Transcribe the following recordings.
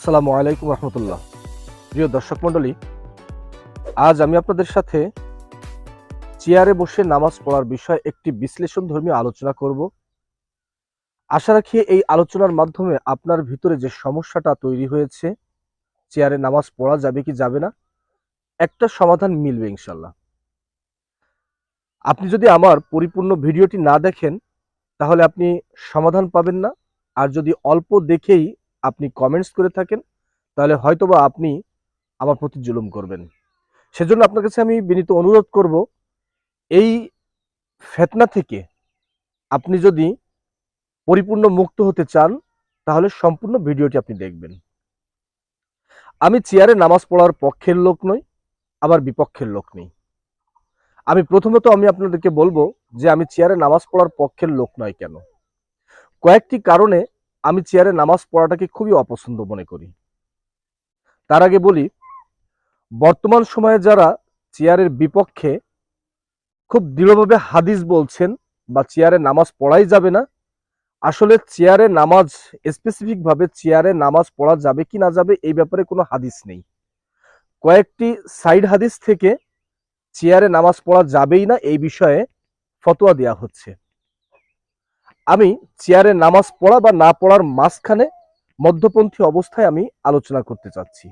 আসসালামু আলাইকুম রহমতুল্লাহ। প্রিয় দর্শক মণ্ডলী, আজ আমি আপনাদের সাথে চেয়ারে বসে নামাজ পড়ার বিষয়ে একটি বিশ্লেষণ ধর্মীয় আলোচনা করব। আশা রাখি এই আলোচনার মাধ্যমে আপনার ভিতরে যে সমস্যাটা তৈরি হয়েছে, চেয়ারে নামাজ পড়া যাবে কি যাবে না, একটা সমাধান মিলবে ইনশাল্লাহ আপনি যদি আমার পরিপূর্ণ ভিডিওটি না দেখেন, তাহলে আপনি সমাধান পাবেন না। আর যদি অল্প দেখেই আপনি কমেন্টস করে থাকেন, তাহলে হয়তোবা আপনি আমার প্রতি জুলুম করবেন। সেজন্য আপনার কাছে আমি বিনীত অনুরোধ করব, এই ফেতনা থেকে আপনি যদি পরিপূর্ণ মুক্ত হতে চান, তাহলে সম্পূর্ণ ভিডিওটি আপনি দেখবেন। আমি চেয়ারে নামাজ পড়ার পক্ষের লোক নই, আবার বিপক্ষের লোক নেই। আমি প্রথমত আমি আপনাদেরকে বলব যে আমি চেয়ারে নামাজ পড়ার পক্ষের লোক নয় কেন? কয়েকটি কারণে আমি চেয়ারে নামাজ পড়াটাকে খুবই অপছন্দ মনে করি। তার আগে বলি, বর্তমান সময়ে যারা চেয়ারের বিপক্ষে খুব দৃঢ়ভাবে হাদিস বলছেন বা চেয়ারে নামাজ পড়াই যাবে না, আসলে চেয়ারে নামাজ স্পেসিফিক ভাবে চেয়ারে নামাজ পড়া যাবে কি না যাবে এই ব্যাপারে কোনো হাদিস নেই। কয়েকটি সাইড হাদিস থেকে চেয়ারে নামাজ পড়া যাবেই না এই বিষয়ে ফতোয়া দেওয়া হচ্ছে। আমি চেয়ারে নামাজ পড়া বা না পড়ার মাঝখানে মধ্যপন্থী অবস্থায় আমি আলোচনা করতে চাচ্ছি।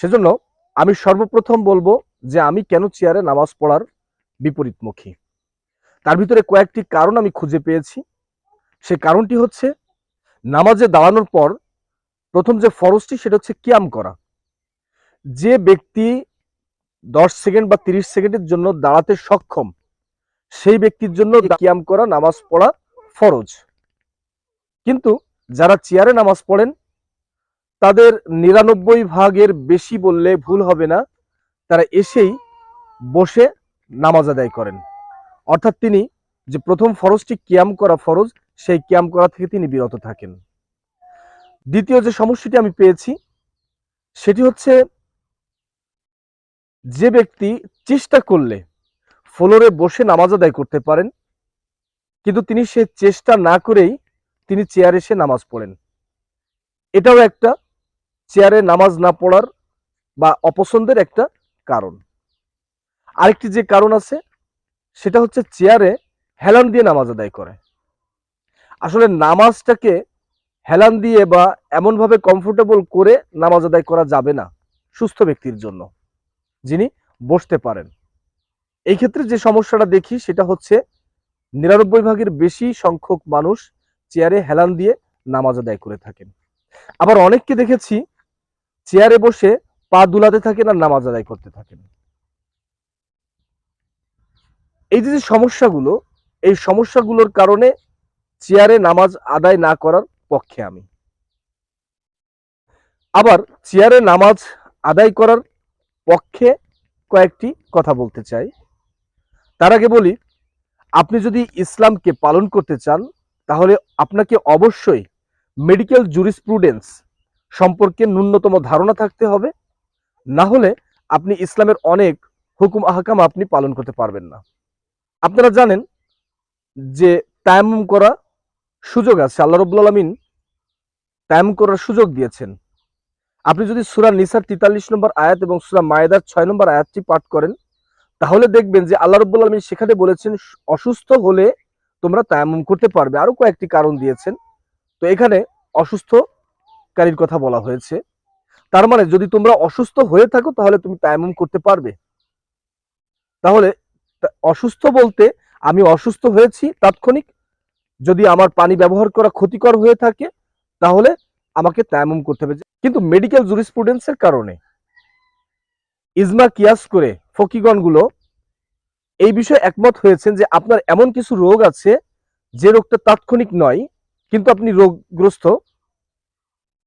সেজন্য আমি সর্বপ্রথম বলব যে আমি কেন চেয়ারে নামাজ পড়ার বিপরীতমুখী। তার ভিতরে কয়েকটি কারণ আমি খুঁজে পেয়েছি। সে কারণটি হচ্ছে নামাজে দাঁড়ানোর পর প্রথম যে ফরজটি সেটা হচ্ছে কিয়াম করা। যে ব্যক্তি দশ সেকেন্ড বা তিরিশ সেকেন্ডের জন্য দাঁড়াতে সক্ষম সেই ব্যক্তির জন্য কিয়াম করা নামাজ পড়া ফরজ। কিন্তু যারা চেয়ারে নামাজ পড়েন, তাদের নিরানব্বই ভাগের বেশি বললে ভুল হবে না, তারা এসেই বসে নামাজ আদায় করেন। অর্থাৎ তিনি যে প্রথম ফরজটি কিয়াম করা ফরজ, সেই কিয়াম করা থেকে তিনি বিরত থাকেন। দ্বিতীয় যে সমস্যাটি আমি পেয়েছি, সেটি হচ্ছে যে ব্যক্তি চেষ্টা করলে ফ্লোরে বসে নামাজ আদায় করতে পারেন কিন্তু তিনি সে চেষ্টা না করেই তিনি চেয়ারে এসে নামাজ পড়েন। এটাও একটা চেয়ারে নামাজ না পড়ার বা অপছন্দের একটা কারণ। আরেকটি যে কারণ আছে, সেটা হচ্ছে চেয়ারে হেলান দিয়ে নামাজ আদায় করে। আসলে নামাজটাকে হেলান দিয়ে বা এমনভাবে কমফোর্টেবল করে নামাজ আদায় করা যাবে না সুস্থ ব্যক্তির জন্য, যিনি বসতে পারেন। এই ক্ষেত্রে যে সমস্যাটা দেখি, সেটা হচ্ছে নিরানব্বই ভাগের বেশি সংখ্যক মানুষ চেয়ারে হেলান দিয়ে নামাজ আদায় করে থাকেন। আবার অনেককে দেখেছি চেয়ারে বসে পা দুলাতে থাকেন আর নামাজ আদায় করতে থাকেন। এই যে সমস্যাগুলো, এই সমস্যাগুলোর কারণে চেয়ারে নামাজ আদায় না করার পক্ষে আমি। আবার চেয়ারে নামাজ আদায় করার পক্ষে কয়েকটি কথা বলতে চাই। তার আগে বলি আপনি যদি ইসলামকে পালন করতে চান, তাহলে আপনাকে অবশ্যই মেডিকেল জুরিসপ্রুডেন্স সম্পর্কে ন্যূনতম ধারণা থাকতে হবে। না হলে আপনি ইসলামের অনেক হুকুম আহকাম আপনি পালন করতে পারবেন না। আপনারা জানেন যে তায়াম্মুম করা সুযোগ আছে। আল্লাহ রব্বুল আলমিন তায়াম্মুম করার সুযোগ দিয়েছেন। আপনি যদি সুরা নিসার তেতাল্লিশ নম্বর আয়াত এবং সুরা মায়েদার ছয় নম্বর আয়াতটি পাঠ করেন তাহলে দেখবেন যে আল্লাহ রব্বুল আলমী সেখানে বলেছেন, অসুস্থ হলে তোমরা তায়াম্মুম করতে পারবে। আরও কয়েকটি কারণ দিয়েছেন। তো এখানে অসুস্থকারীর কথা বলা হয়েছে। তার মানে যদি তোমরা অসুস্থ হয়ে থাকো, তাহলে তুমি তায়াম্মুম করতে পারবে। তাহলে অসুস্থ বলতে আমি অসুস্থ হয়েছি তাৎক্ষণিক, যদি আমার পানি ব্যবহার করা ক্ষতিকর হয়ে থাকে, তাহলে আমাকে তায়াম্মুম করতে হবে। কিন্তু মেডিকেল জুরিসপ্রুডেন্সের কারণে ইজমা কিয়াস করে ফকিগণগুলো এই বিষয়ে একমত হয়েছেন যে আপনার এমন কিছু রোগ আছে যে রোগটা তাৎক্ষণিক নয়, কিন্তু আপনি রোগগ্রস্ত।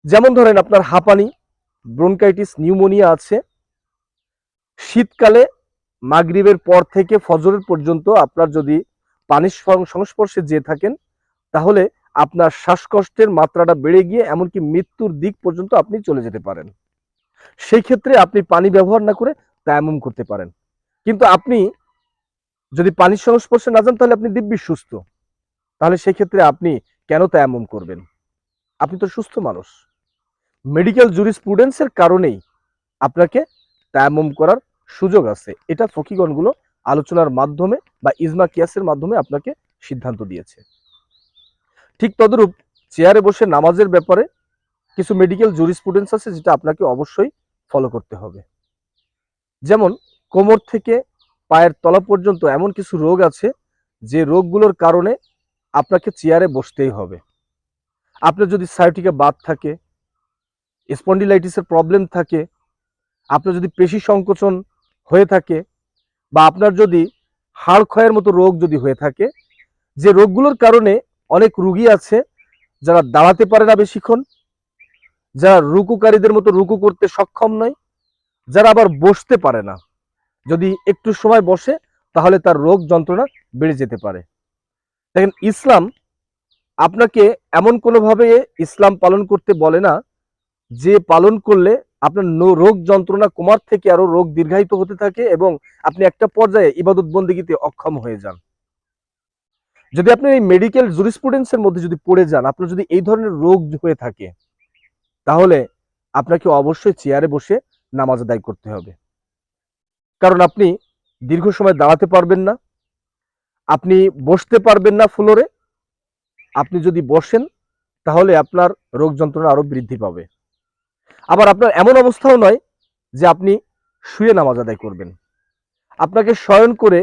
যেমন ধরেন আপনার হাঁপানি, ব্রোনকাইটিস, নিউমোনিয়া আছে। শীতকালে মাগরিবের পর থেকে ফজরের পর্যন্ত আপনার যদি পানির সংস্পর্শে যেয়ে থাকেন, তাহলে আপনার শ্বাসকষ্টের মাত্রাটা বেড়ে গিয়ে এমনকি মৃত্যুর দিক পর্যন্ত আপনি চলে যেতে পারেন। সেই ক্ষেত্রে আপনি পানি ব্যবহার না করে তায়াম্মুম করতে পারেন। কিন্তু আপনি যদি পানির সংস্পর্শে না যান, তাহলে আপনি দিব্যি সুস্থ। তাহলে সেই ক্ষেত্রে আপনি কেন তায়াম্মুম করবেন? আপনি তো সুস্থ মানুষ। মেডিকেল জুরিসপ্রুডেন্সের কারণেই আপনাকে তায়াম্মুম করার সুযোগ আছে। এটা ফকিগণগুলো আলোচনার মাধ্যমে বা ইজমা কিয়াসের মাধ্যমে আপনাকে সিদ্ধান্ত দিয়েছে। ঠিক তদরূপ চেয়ারে বসে নামাজের ব্যাপারে কিছু মেডিকেল জুরিসপ্রুডেন্স আছে যেটা আপনাকে অবশ্যই ফলো করতে হবে। যেমন, কোমর থেকে পায়ের তলা পর্যন্ত এমন কিছু রোগ আছে যে রোগগুলোর কারণে আপনাকে চেয়ারে বসতেই হবে। আপনার যদি সাইটিকে বাদ থাকে স্পন্ডিলাইটিসের প্রবলেম থাকে, আপনার যদি পেশি সংকোচন হয়ে থাকে বা আপনার যদি হাড় ক্ষয়ের মতো রোগ যদি হয়ে থাকে, যে রোগগুলোর কারণে অনেক রুগী আছে যারা দাঁড়াতে পারে না বেশিক্ষণ যারা রুকুকারীদের মতো রুকু করতে সক্ষম নয়, যারা আবার বসতে পারে না। যদি একটু সময় বসে, তাহলে তার রোগ যন্ত্রণা বেড়ে যেতে পারে। দেখেন, ইসলাম আপনাকে এমন কোনোভাবে ইসলাম পালন করতে বলে না, যে পালন করলে আপনার রোগ যন্ত্রণা কুমার থেকে আরও রোগ দীর্ঘায়িত হতে থাকে এবং আপনি একটা পর্যায়ে ইবাদত বন্দিগিতে অক্ষম হয়ে যান। যদি আপনি এই মেডিকেল জুরিসপ্রুডেন্সের মধ্যে যদি পড়ে যান, আপনার যদি এই ধরনের রোগ হয়ে থাকে তাহলে আপনাকে অবশ্যই চেয়ারে বসে নামাজ আদায় করতে হবে। কারণ আপনি দীর্ঘ সময় দাঁড়াতে পারবেন না, আপনি বসতে পারবেন না ফ্লোরে, আপনি যদি বসেন তাহলে আপনার রোগ যন্ত্রণা আরও বৃদ্ধি পাবে। আবার আপনার এমন অবস্থাও নয় যে আপনি শুয়ে নামাজ আদায় করবেন। আপনাকে শয়ন করে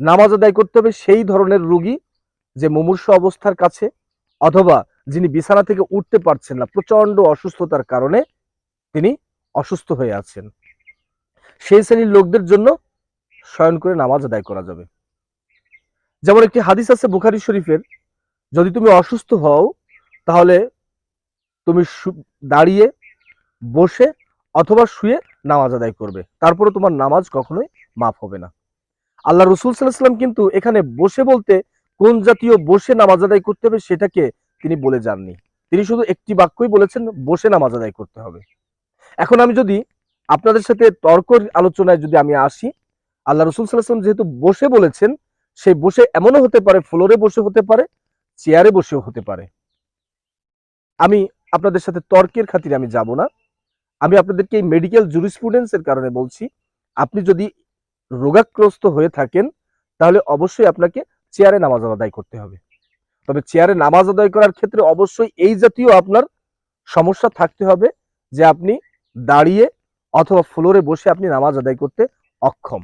নামাজ আদায় করতে হবে সেই ধরনের রোগী যে মুমূর্ষ অবস্থার কাছে অথবা যিনি বিছানা থেকে উঠতে পারছেন না প্রচণ্ড অসুস্থতার কারণে তিনি অসুস্থ হয়ে আছেন। সেই শ্রেণির লোকদের জন্য শয়ন করে নামাজ আদায় করা যাবে। যেমন একটি হাদিস আছে বুখারি শরীফের, যদি তুমি অসুস্থ হও, তাহলে তুমি দাঁড়িয়ে, বসে অথবা শুয়ে নামাজ আদায় করবে। তারপরে তোমার নামাজ কখনোই মাফ হবে না। আল্লাহ রসুল সাল্লাহাম কিন্তু এখানে বসে বলতে কোন জাতীয় বসে নামাজ আদায় করতে হবে সেটাকে তিনি বলে যাননি। তিনি শুধু একটি বাক্যই বলেছেন, বসে নামাজ আদায় করতে হবে। এখন আমি যদি আপনাদের সাথে তর্ক আলোচনায় যদি আমি আসি, আল্লাহ রসুল সাল্লাহাম যেহেতু বসে বলেছেন সেই বসে এমনও হতে পারে, ফ্লোরে বসে হতে পারে, চেয়ারে বসেও হতে পারে। আমি আপনাদের সাথে তর্কের খাতিরে আমি যাব না। আমি আপনাদেরকে এই মেডিকেল জুরিসপ্রুডেন্সের কারণে বলছি, আপনি যদি রোগাগ্রস্ত হয়ে থাকেন, তাহলে অবশ্যই আপনাকে চেয়ারে নামাজ আদায় করতে হবে। তবে চেয়ারে নামাজ আদায় করার ক্ষেত্রে অবশ্যই এই জাতীয় আপনার সমস্যা থাকতে হবে যে আপনি দাঁড়িয়ে অথবা ফ্লোরে বসে আপনি নামাজ আদায় করতে অক্ষম।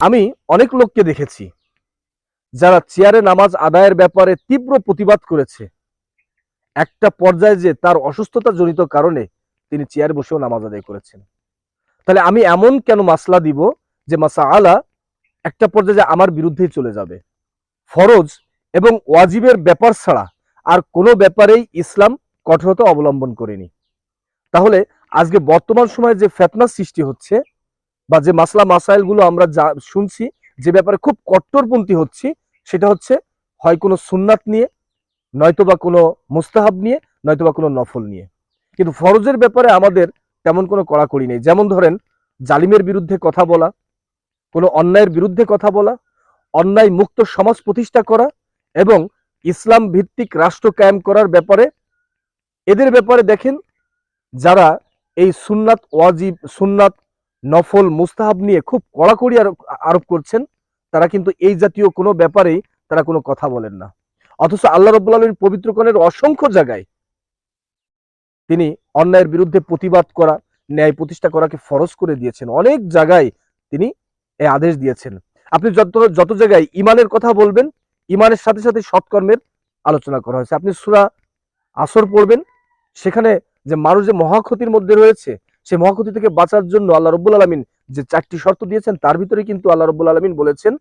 আমি অনেক লোককে দেখেছি যারা চেয়ারে নামাজ আদায়ের ব্যাপারে তীব্র প্রতিবাদ করেছে। একটা পর্যায়ে যে তার অসুস্থতা জনিত কারণে তিনি চেয়ারে বসেও নামাজ আদায় করেছেন। তাহলে আমি এমন কেন মাসলা দিব যে মাসা আলা একটা পর্যায়ে আমার বিরুদ্ধেই চলে যাবে? ফরজ এবং ওয়াজিবের ব্যাপার ছাড়া আর কোনো ব্যাপারেই ইসলাম কঠোরতা অবলম্বন করেনি। তাহলে আজকে বর্তমান সময়ে যে ফেতনা সৃষ্টি হচ্ছে বা যে মাসলা মাসাইলগুলো আমরা যা শুনছি, যে ব্যাপারে খুব কট্টরপন্থী হচ্ছি, সেটা হচ্ছে হয় কোনো সুন্নাত নিয়ে, নয়তোবা কোনো মুস্তাহাব নিয়ে, নয়তোবা কোনো নফল নিয়ে। কিন্তু ফরজের ব্যাপারে আমাদের তেমন কোনো কড়াকড়ি নেই। যেমন ধরেন, জালিমের বিরুদ্ধে কথা বলা, কোনো অন্যায়ের বিরুদ্ধে কথা বলা অন্যায় মুক্ত সমাজ প্রতিষ্ঠা করা এবং ইসলাম ভিত্তিক রাষ্ট্র কায়েম করার ব্যাপারে, এদের ব্যাপারে দেখেন যারা এই সুন্নাত ওয়াজিব, সুন্নাত নফল, মুস্তাহাব নিয়ে খুব কড়াকড়ি আরোপ- আরোপ করছেন, তারা কিন্তু এই জাতীয় কোনো ব্যাপারেই তারা কোনো কথা বলেন না। অথচ আল্লাহ রব্বুল আলমীর পবিত্রকণের অসংখ্য জায়গায় তিনি অন্যায়ের বিরুদ্ধে প্রতিবাদ করা, ন্যায় প্রতিষ্ঠা করাকে ফরজ করে দিয়েছেন। অনেক জায়গায় তিনি এই আদেশ দিয়েছেন। আপনি যত যত জায়গায় ইমানের কথা বলবেন ইমানের সাথে সাথে সৎকর্মের আলোচনা করা হয়েছে। আপনি সুরা আসর পড়বেন, সেখানে যে মানুষ যে মহাক্ষতির মধ্যে রয়েছে সেই মহাক্ষতি থেকে বাঁচার জন্য আল্লাহ রব্বুল আলমিন যে চারটি শর্ত দিয়েছেন, তার ভিতরে কিন্তু আল্লাহ রব্বুল আলমিন বলেছেন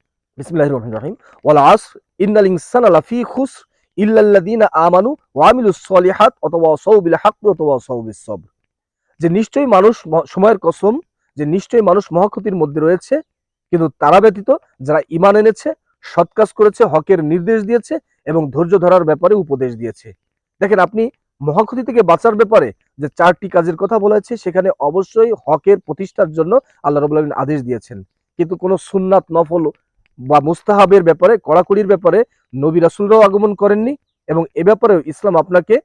যে নিশ্চয়ই মানুষ সময়ের কসম, যে নিশ্চয়ই মানুষ মহাক্ষতির মধ্যে রয়েছে কিন্তু তারা ব্যতীত যারা ঈমান এনেছে, সৎ কাজ করেছে, হকের নির্দেশ দিয়েছে এবং ধৈর্য ধরার ব্যাপারে উপদেশ দিয়েছে। দেখেন, আপনি মহাক্ষতি থেকে বাঁচার ব্যাপারে যে চারটি কাজের কথা বলা হয়েছে, সেখানে অবশ্যই হকের প্রতিষ্ঠার জন্য আল্লাহ রবুল্লাহ আলমিন আদেশ দিয়েছেন। কিন্তু কোনো সুন্নাত নফল বা মুস্তাহাবের ব্যাপারে, কড়াকড়ির ব্যাপারে নবী রাসুলরাও আগমন করেননি এবং এ ব্যাপারেও ইসলাম আপনাকে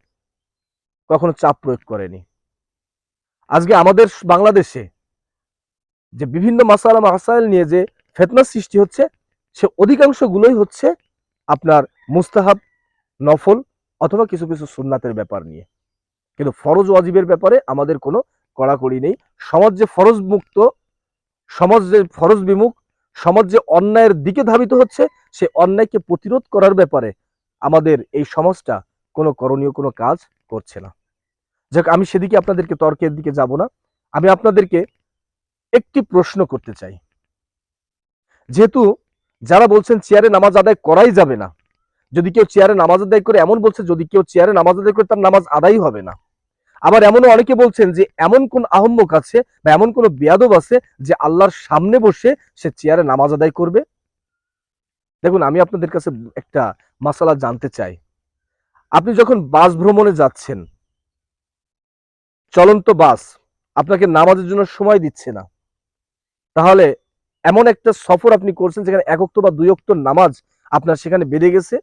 কখনো চাপ প্রয়োগ করেনি। আজকে আমাদের বাংলাদেশে যে বিভিন্ন মাসালা মাসাইল নিয়ে যে ফেতনা সৃষ্টি হচ্ছে, সে অধিকাংশগুলোই হচ্ছে আপনার মুস্তাহাব, নফল অথবা কিছু কিছু সুন্নাতের ব্যাপার নিয়ে। কিন্তু ফরজ ওয়াজিবের ব্যাপারে আমাদের কোনো কড়াকড়ি নেই। সমাজ যে ফরজ মুক্ত, সমাজ যে ফরজ বিমুখ, সমাজ যে অন্যায়ের দিকে ধাবিত হচ্ছে, সে অন্যায়কে প্রতিরোধ করার ব্যাপারে আমাদের এই সমাজটা কোনো করণীয় কোনো কাজ করছে না। যাক, আমি সেদিকে আপনাদেরকে তর্কের দিকে যাব না। আমি আপনাদেরকে একটি প্রশ্ন করতে চাই। যেহেতু যারা বলছেন চেয়ারে নামাজ আদায় করাই যাবে না, যদি কেউ চেয়ারে নামাজ আদায় করে এমন বলছে, যদি কেউ চেয়ারে নামাজ আদায় করে তার নামাজ আদায় হবে না। আবার এমনও অনেকে বলছেন যে এমন কোন আহম্মক আছে বা এমন কোন বেয়াদব আছে যে আল্লাহর সামনে বসে সে চেয়ারে নামাজ আদায় করবে? দেখুন, আমি আপনাদের কাছে একটা মাসালা জানতে চাই। আপনি যখন বাস ভ্রমণে যাচ্ছেন, চলন্ত বাস আপনাকে নামাজের জন্য সময় দিচ্ছে না তাহলে এমন একটা সফর আপনি করছেন যেখানে এক অক্ত বা দুই অক্ত নামাজ আপনার সেখানে বেড়ে গেছে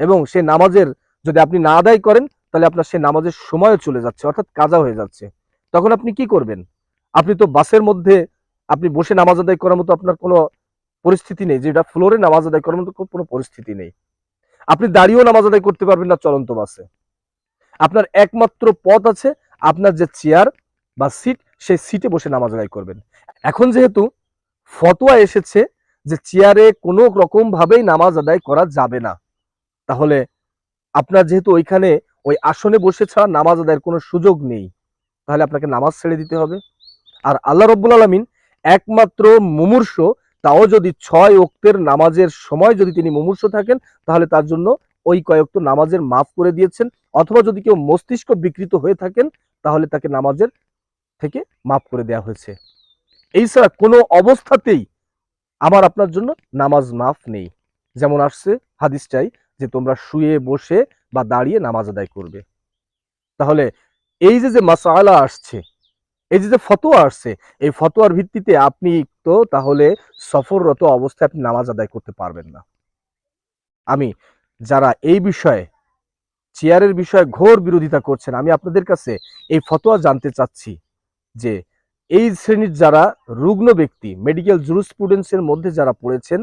এবং সে নামাজের যদি আপনি না আদায় করেন, তাহলে আপনার সে নামাজের সময়ও চলে যাচ্ছে, অর্থাৎ কাজা হয়ে যাচ্ছে। তখন আপনি কি করবেন? আপনি তো বাসের মধ্যে আপনি বসে নামাজ আদায় করার মতো আপনার কোনো পরিস্থিতি নেই, যেটা ফ্লোরে নামাজ আদায় করার মতো কোনো পরিস্থিতি নেই। আপনি দাঁড়িয়েও নামাজ আদায় করতে পারবেন না চলন্ত বাসে। আপনার একমাত্র পথ আছে আপনার যে চেয়ার বা সিট, সেই সিটে বসে নামাজ আদায় করবেন। এখন যেহেতু ফতোয়া এসেছে যে চেয়ারে কোনো রকম ভাবেই নামাজ আদায় করা যাবে না, তাহলে আপনার যেহেতু ওইখানে ওই আসনে বসে ছাড়া নামাজ আদায়ের কোনো সুযোগ নেই, তাহলে আপনাকে নামাজ ছেড়ে দিতে হবে। আর আল্লাহ রব্বুল আলমিন একমাত্র মুমূর্ষ, তাও যদি ছয় ওক্তের নামাজের সময় যদি তিনি মুমূর্ষ থাকেন, তাহলে তার জন্য ওই কয়েকটা নামাজের মাফ করে দিয়েছেন। অথবা যদি কেউ মস্তিষ্ক বিকৃত হয়ে থাকেন, তাহলে তাকে নামাজের থেকে মাফ করে দেওয়া হয়েছে। এই ছাড়া কোনো অবস্থাতেই আমার আপনার জন্য নামাজ মাফ নেই। যেমন আসছে হাদিসটাই যে তোমরা শুয়ে বসে বা দাঁড়িয়ে নামাজ আদায় করবে। তাহলে এই যে যে মাসালা আসছে, এই যে যে ফতোয়া আসছে, এই ফতোয়ার ভিত্তিতে আপনি তো তাহলে সফররত অবস্থায় আপনি নামাজ আদায় করতে পারবেন না। আমি যারা এই বিষয়ে, চেয়ারের বিষয়ে ঘোর বিরোধিতা করছেন, আমি আপনাদের কাছে এই ফতোয়া জানতে চাচ্ছি যে এই শ্রেণির যারা রুগ্ন ব্যক্তি মেডিকেল জুরুস্টুডেন্টসের মধ্যে যারা পড়েছেন,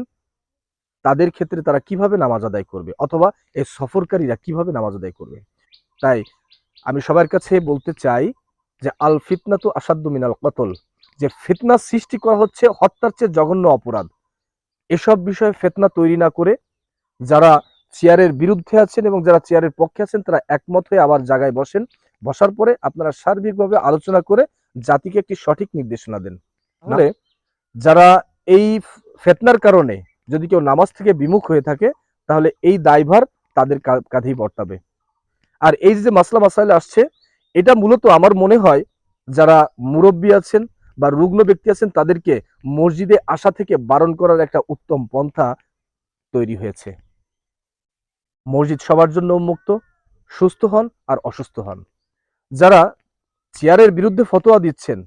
তাদের ক্ষেত্রে তারা কীভাবে নামাজ আদায় করবে? অথবা এই সফরকারীরা কীভাবে নামাজ আদায় করবে? তাই আমি সবার কাছে বলতে চাই যে, আল ফিতনা তো আসাদ্দ মিনাল কতল, যে ফিতনা সৃষ্টি করা হচ্ছে হত্যার চেয়ে জঘন্য অপরাধ। এসব বিষয়ে ফেতনা তৈরি না করে যারা চেয়ারের বিরুদ্ধে আছেন এবং যারা চেয়ারের পক্ষে আছেন, তারা একমত হয়ে আবার জায়গায় বসেন। বসার পরে আপনারা সার্বিকভাবে আলোচনা করে জাতিকে একটি সঠিক নির্দেশনা দেন। তাহলে যারা এই ফেতনার কারণে যদি কেউ নামাজ থেকে বিমুখ হয়ে থাকে তাহলে এই দায়ভার তাদের কাঁধেই বর্তাবে। আর এই যে মাসলা মাসাইল আসছে এটা মূলত আমার মনে হয় যারা মুরব্বী আছেন বা রুগ্ন ব্যক্তি আছেন তাদেরকে মসজিদে আসা থেকে বারণ করার একটা উত্তম পন্থা তৈরি হয়েছে। মসজিদ সবার জন্য উন্মুক্ত সুস্থ হন আর অসুস্থ হন। যারা চেয়ারের বিরুদ্ধে ফতোয়া দিচ্ছেন।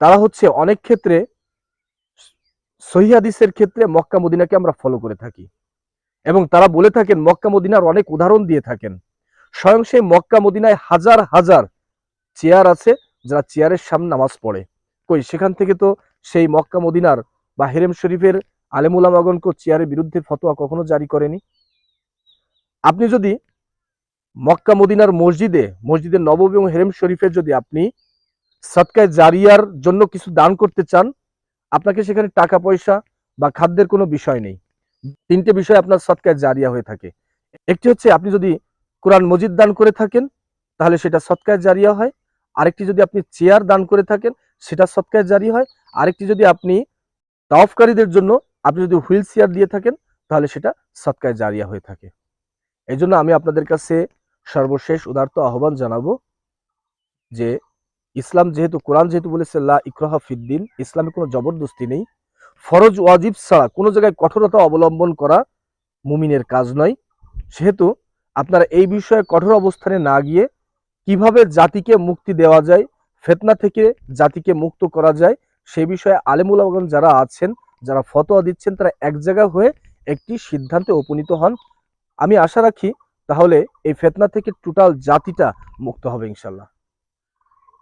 তারা হচ্ছে অনেক ক্ষেত্রে সহি হাদিসের ক্ষেত্রে মক্কা মদিনাকে আমরা ফলো করে থাকি। এবং তারা বলে থাকেন, মক্কা মদিনার অনেক উদাহরণ দিয়ে থাকেন। স্বয়ং সেই মক্কা মদিনায় হাজার হাজার চেয়ার আছে, যারা চেয়ারের সামনে নামাজ পড়ে। কই, সেখান থেকে তো সেই মক্কা মদিনার বা হেরেম শরীফের আলেমুলামাগনকে চেয়ারের বিরুদ্ধে ফতোয়া কখনো জারি করেনি? আপনি যদি মক্কা মদিনার মসজিদে মসজিদের নববী এবং হেরেম শরীফের যদি আপনি সৎকায় জারিয়ার জন্য কিছু দান করতে চান, আপনাকে সেখানে টাকা, পয়সা বা খাদ্যের কোনো বিষয় নেই। তিনটে বিষয় আপনার সৎকায় জারিয়া হয়ে থাকে। একটি হচ্ছে আপনি যদি কোরআন মজিদ দান করে থাকেন, তাহলে সেটা সৎকায় জারিয়া হয়। আরেকটি যদি আপনি চেয়ার দান করে থাকেন, সেটা সৎকায় জারি হয়। আরেকটি যদি আপনি তাওফকারীদের জন্য আপনি যদি হুইল চেয়ার দিয়ে থাকেন, তাহলে সেটা সৎকায় জারিয়া হয়ে থাকে। এই আমি আপনাদের কাছে সর্বশেষ উদার্ত আহ্বান জানাব যে ইসলাম যেহেতু, কোরআন যেহেতু বলেছে, লা ইকরাহা ফিদ্দিন, ইসলামে কোনো জবরদস্তি নেই। ফরজ ওয়াজিব ছাড়া কোনো জায়গায় কঠোরতা অবলম্বন করা মুমিনের কাজ নয়। সেহেতু আপনারা এই বিষয়ে কঠোর অবস্থানে না গিয়ে কীভাবে জাতিকে মুক্তি দেওয়া যায়, ফেতনা থেকে জাতিকে মুক্ত করা যায়, সে বিষয়ে আলেমুলাগন যারা আছেন, যারা ফতোয়া দিচ্ছেন, তারা এক জায়গা হয়ে একটি সিদ্ধান্তে উপনীত হন। আমি আশা রাখি তাহলে এই ফেতনা থেকে টোটাল জাতিটা মুক্ত হবে ইনশাল্লাহ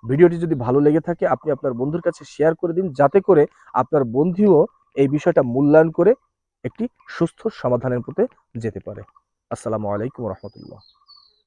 ভিডিওটি যদি ভালো লেগে থাকে, আপনি আপনার বন্ধুর কাছে শেয়ার করে দিন, যাতে করে আপনার বন্ধুও এই বিষয়টা মূল্যায়ন করে একটি সুস্থ সমাধানের পথে যেতে পারে। আসসালামু আলাইকুম রহমতুল্লাহ।